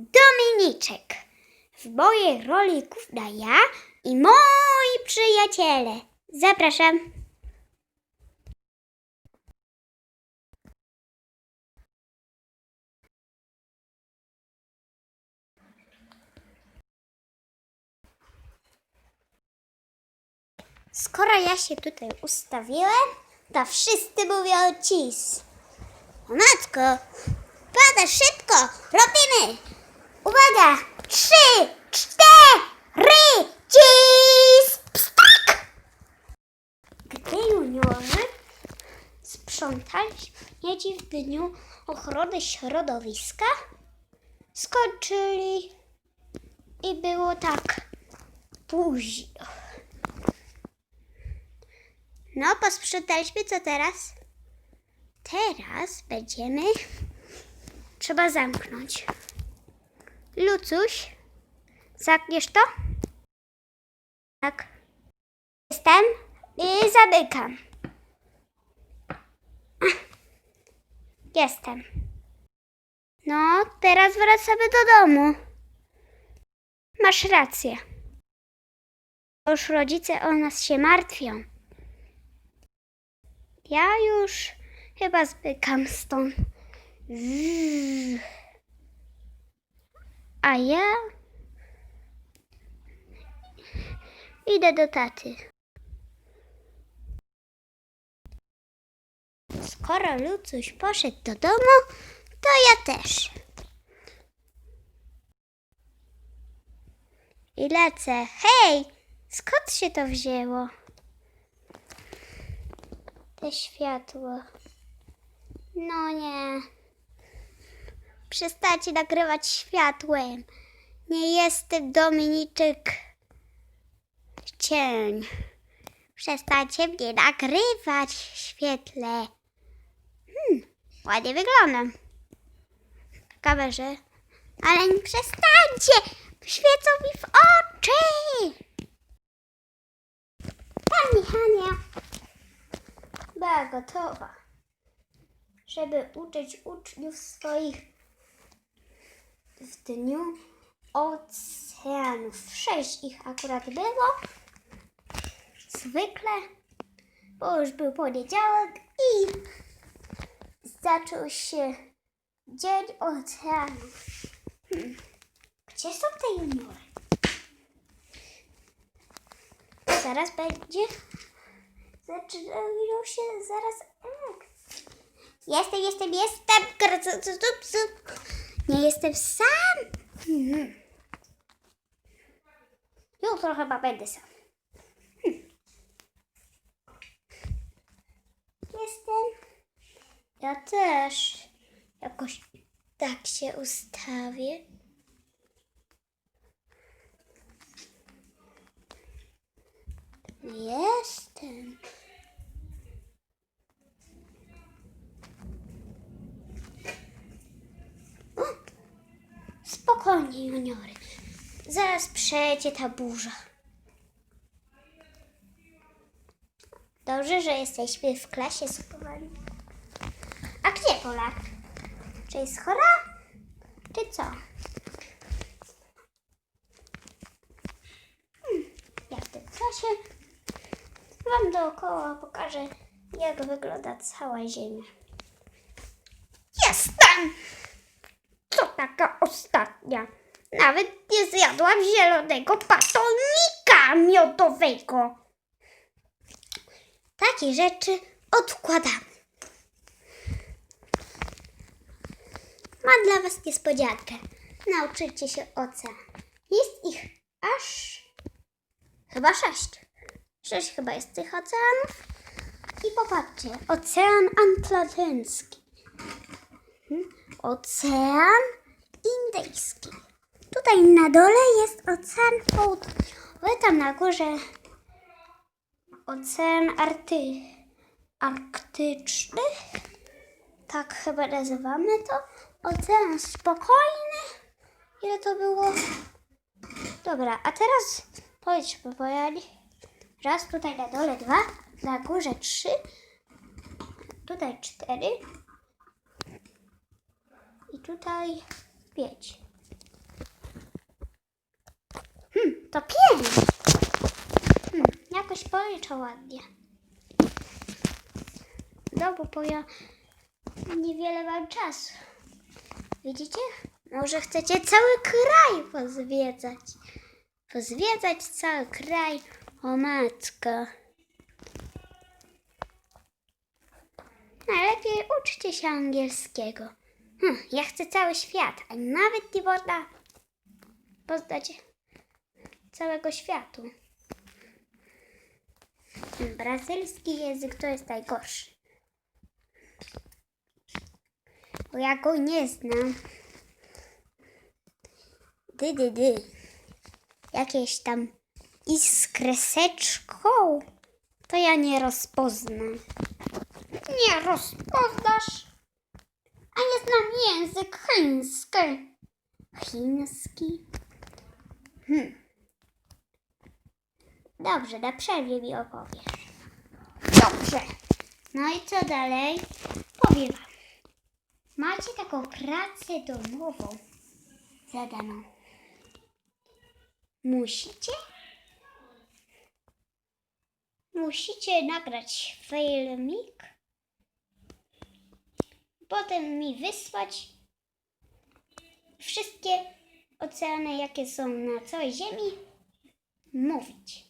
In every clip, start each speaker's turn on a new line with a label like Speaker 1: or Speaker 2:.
Speaker 1: Dominiczek. W mojej roli główna ja i moi przyjaciele. Zapraszam. Skoro ja się tutaj ustawiłem, to wszyscy mówią cis. Matko, pada szybko, robimy. Uwaga, trzy, cztery, cis, pstak. Gdy juniorzy sprzątali w dniu ochrony środowiska, skończyli i było tak późno. No, posprzątaliśmy, co teraz? Teraz będziemy... Trzeba zamknąć. Lucuś, zamkniesz to? Tak. Jestem i zamykam. Jestem. No, teraz wracamy do domu. Masz rację. Już rodzice o nas się martwią. Ja już chyba zbykam stąd. Zzz. A ja idę do taty. Skoro Lucuś poszedł do domu, to ja też. I lecę. Hej, skąd się to wzięło? Te światło. No nie. Przestańcie nagrywać światłem. Nie jestem Dominiczek cień. Przestańcie mnie nagrywać w świetle. Hmm, ładnie wyglądam. W kamerze. Ale nie przestańcie! Świecą mi w oczy! Pani Hania była gotowa, żeby uczyć uczniów swoich w dniu oceanów. Sześć ich akurat było. Zwykle, bo już był poniedziałek i zaczął się Dzień Oceanów. Hmm. Gdzie są te juniory? Zaraz będzie zaczynają się zaraz. Jestem, jestem, jestem. Nie jestem sam. Mhm. Jutro chyba będę sam. Hmm. Jestem. Ja też. Jakoś tak się ustawię. Jestem. Spokojnie, juniory. Zaraz przejdzie ta burza. Dobrze, że jesteśmy w klasie schowani. A gdzie Polak? Czy jest chora? Czy co? Hmm, ja w tym czasie Wam dookoła pokażę, jak wygląda cała Ziemia. Jestem! Co taka ostatnia? Nawet nie zjadłam zielonego batonika miodowego. Takie rzeczy odkładamy. Mam dla Was niespodziankę. Nauczycie się ocean. Jest ich aż chyba sześć. Sześć chyba jest tych oceanów. I popatrzcie, ocean atlantycki, Hmm, ocean indyjski. Tutaj na dole jest ocean południowy, tam na górze ocean arty, arktyczny. Tak chyba nazywamy to. Ocean spokojny. Ile to było? Dobra, a teraz pojedźmy po Jani. Raz tutaj na dole dwa, na górze trzy, tutaj cztery i tutaj pięć. To pięć. Hmm, jakoś policzę ładnie. Dobra, bo ja niewiele mam czasu. Widzicie? Może chcecie cały kraj pozwiedzać. Pozwiedzać cały kraj. O matko. Najlepiej uczcie się angielskiego. Hm, ja chcę cały świat, a nawet nie można poznać całego światu. Brazylijski język to jest najgorszy. Bo ja go nie znam. Dy, dy, dy. Jakieś tam iskreseczką, to ja nie rozpoznam. Nie rozpoznasz? A ja znam język chiński. Chiński? Hmm. Dobrze, na przerwie mi opowiesz. Dobrze. No i co dalej? Powiem wam. Macie taką pracę domową zadaną. Musicie musicie nagrać filmik, potem mi wysłać wszystkie oceany, jakie są na całej Ziemi, mówić.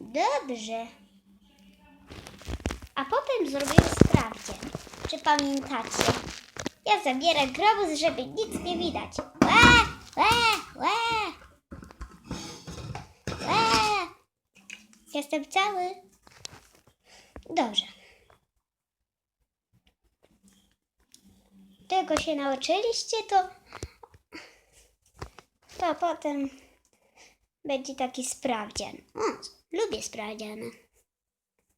Speaker 1: Dobrze. A potem zrobimy sprawdzian. Czy pamiętacie? Ja zabieram grobus, żeby nic nie widać. Łe, łe, łe. Łe. Jestem cały. Dobrze. Tego się nauczyliście, to to potem będzie taki sprawdzian. O, lubię sprawdziany.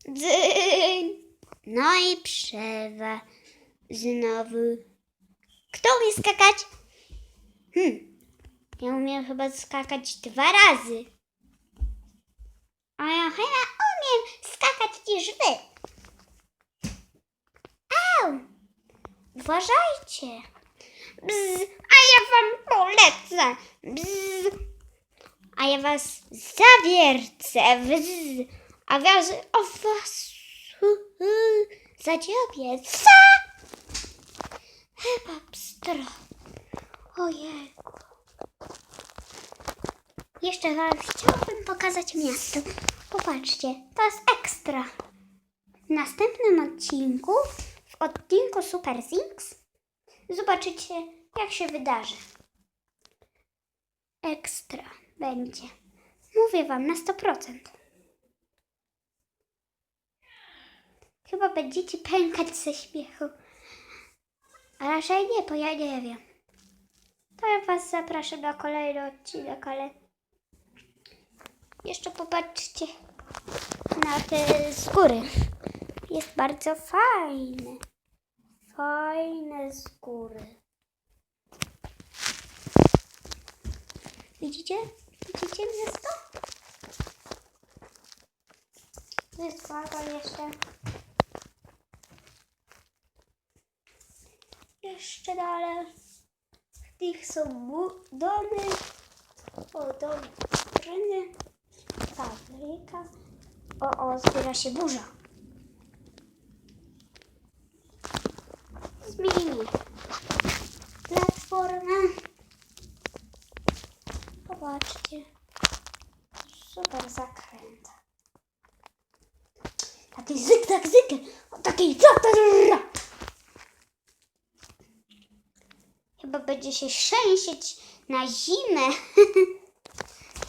Speaker 1: Dzyń. No i przewa. Znowu. Kto umie skakać? Hmm. Ja umiem chyba skakać dwa razy. A ja chyba umiem skakać niż wy. Au! Uważajcie. Bzz, a ja wam polecę. Bzz, a ja was zawiercę. Bzz, a was o was zadziobię. Co? Chyba pstro. Ojejku. Jeszcze wam chciałabym pokazać miasto. Popatrzcie, to jest ekstra. W następnym odcinku, w odcinku Super Things, zobaczycie, jak się wydarzy. Ekstra będzie. Mówię wam na 100%. Chyba będziecie pękać ze śmiechu. A raczej nie, bo ja nie wiem. To ja was zapraszam na kolejny odcinek, ale jeszcze popatrzcie na te z góry. Jest bardzo fajne. Fajne z góry. Widzicie? Widzicie miasto? Tu jest wagon jeszcze. Jeszcze dalej. W tych są domy. O, dom Bryny. Fabryka. O, o, zbiera się burza. Zmieni. Platforma. Popatrzcie. Super zakręt. Taki zyk, tak zyk. O, taki ra, ra, ra. Chyba będzie się trzęsieć na zimę.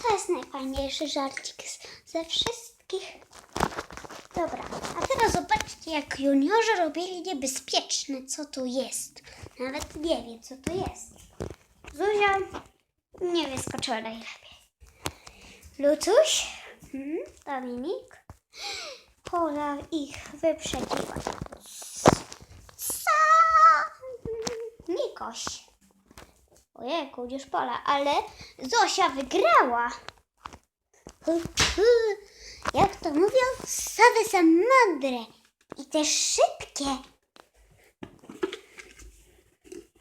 Speaker 1: To jest najfajniejszy żarcik ze wszystkich. Dobra, a teraz zobaczcie, jak juniorzy robili niebezpieczne, co tu jest. Nawet nie wie, co tu jest. Zuzia nie wyskoczyła najlepiej. Lucuś, hmm, Dominik, pola ich wyprzedziła. Nikoś. Ojejku, już pola, ale Zosia wygrała. Jak to mówią, sowy są mądre i też szybkie.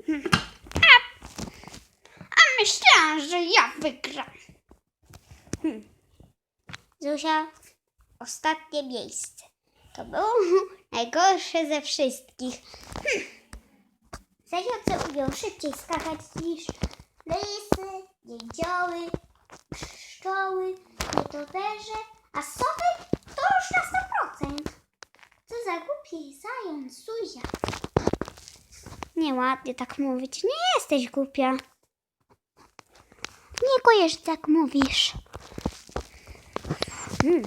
Speaker 1: Hmm. A, myślałam, że ja wygram. Zuzia, ostatnie miejsce. To było najgorsze ze wszystkich. Hm. Zające umiał szybciej skakać niż lisy, dzięcioły, pszczoły, nietoperze, a sowy to już na 100%. Co za głupi zając, Zuzia. Nieładnie tak mówić. Nie jesteś głupia. Nie kojarz, że tak mówisz. Hmm.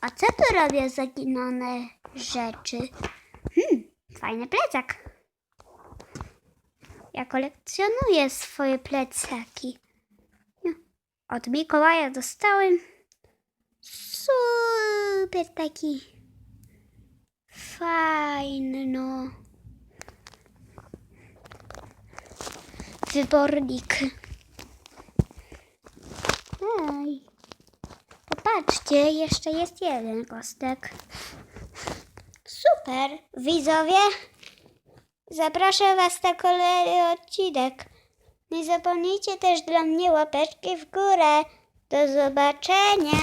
Speaker 1: A co tu robią zaginane rzeczy? Hmm, fajny plecak. Ja kolekcjonuję swoje plecaki. Od Mikołaja dostałem super taki fajny, no. Wybornik. Ej. Popatrzcie, jeszcze jest jeden kostek. Super, widzowie. Zapraszam Was na kolejny odcinek. Nie zapomnijcie też dla mnie łapeczki w górę. Do zobaczenia.